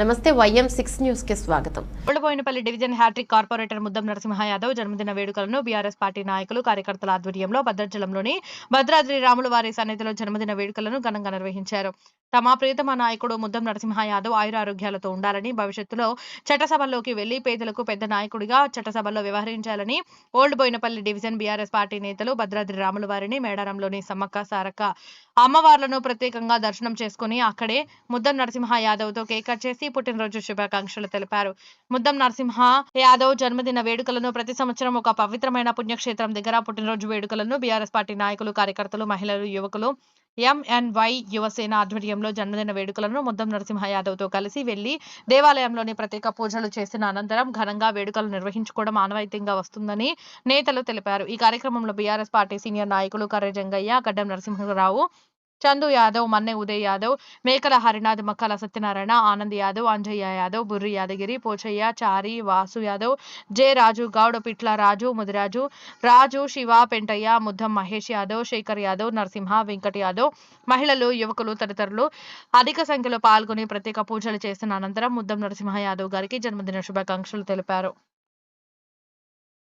నమస్తే YM six న్యూస్కి స్వాగతం. Ullaboinapally division hat trick corporator Muddam Narasimha Yadav జన్మదిన వేడుకలను బీఆర్ఎస్ పార్టీ నాయకులు కార్యకర్తల ఆధ్వర్యంలో భద్రాచలంలోని భద్రాద్రి రాముల వారి సన్నిధిలో జన్మదిన వేడుకలను ఘనంగా నిర్వహించారు. తమ ప్రియతమ నాయకుడు ముద్దం నరసింహ యాదవ్ ఆయురారోగ్యాలతో ఉండాలని భవిష్యత్తులో చట్టసభల్లోకి వెళ్ళి పేదలకు పెద్ద నాయకుడిగా చట్టసభల్లో వ్యవహరించాలని old Bowenpally division BRS party నేతలు భద్రాద్రి రాముల వారిని మేడారంలోని సమ్మక్క సారక్క అమ్మవార్లను ప్రత్యేకంగా దర్శనం చేసుకుని అక్కడే ముద్దం నరసింహ యాదవ్తో కేక్ కట్ చేసి పుట్టినరోజు శుభాకాంక్షలు తెలిపారు. ముద్దం నరసింహ యాదవ్ జన్మదిన వేడుకలను ప్రతి సంవత్సరం ఒక పవిత్రమైన పుణ్యక్షేత్రం దగ్గర పుట్టినరోజు వేడుకలను బీఆర్ఎస్ పార్టీ నాయకులు కార్యకర్తలు మహిళలు యువకులు ఎంఎన్వై యువసేన ఆధ్వర్యంలో జన్మదిన వేడుకలను ముద్దం నరసింహ యాదవ్తో కలిసి వెళ్ళి దేవాలయంలోని ప్రత్యేక పూజలు చేసిన అనంతరం ఘనంగా వేడుకలు నిర్వహించుకోవడం ఆనవాయితీగా వస్తుందని నేతలు తెలిపారు. ఈ కార్యక్రమంలో బీఆర్ఎస్ పార్టీ సీనియర్ నాయకులు కర్రె జంగయ్య గడ్డం నరసింహరావు చందు యాదవ్ మన్నె ఉదయ్ యాదవ్ మేకల హరినాథ్ మక్కల సత్యనారాయణ ఆనంద్ యాదవ్ అంజయ్య యాదవ్ బుర్రి యాదగిరి పోచయ్య చారి వాసు యాదవ్ జె రాజు గౌడ్ పిట్ల రాజు ముదిరాజు రాజు శివ పెంటయ్య ముద్దం మహేష్ యాదవ్ శేఖర్ యాదవ్ నరసింహ వెంకట్ యాదవ్ మహిళలు యువకులు తదితరులు అధిక సంఖ్యలో పాల్గొని ప్రత్యేక పూజలు చేసిన అనంతరం ముద్దం నరసింహ యాదవ్ గారికి జన్మదిన శుభాకాంక్షలు తెలిపారు.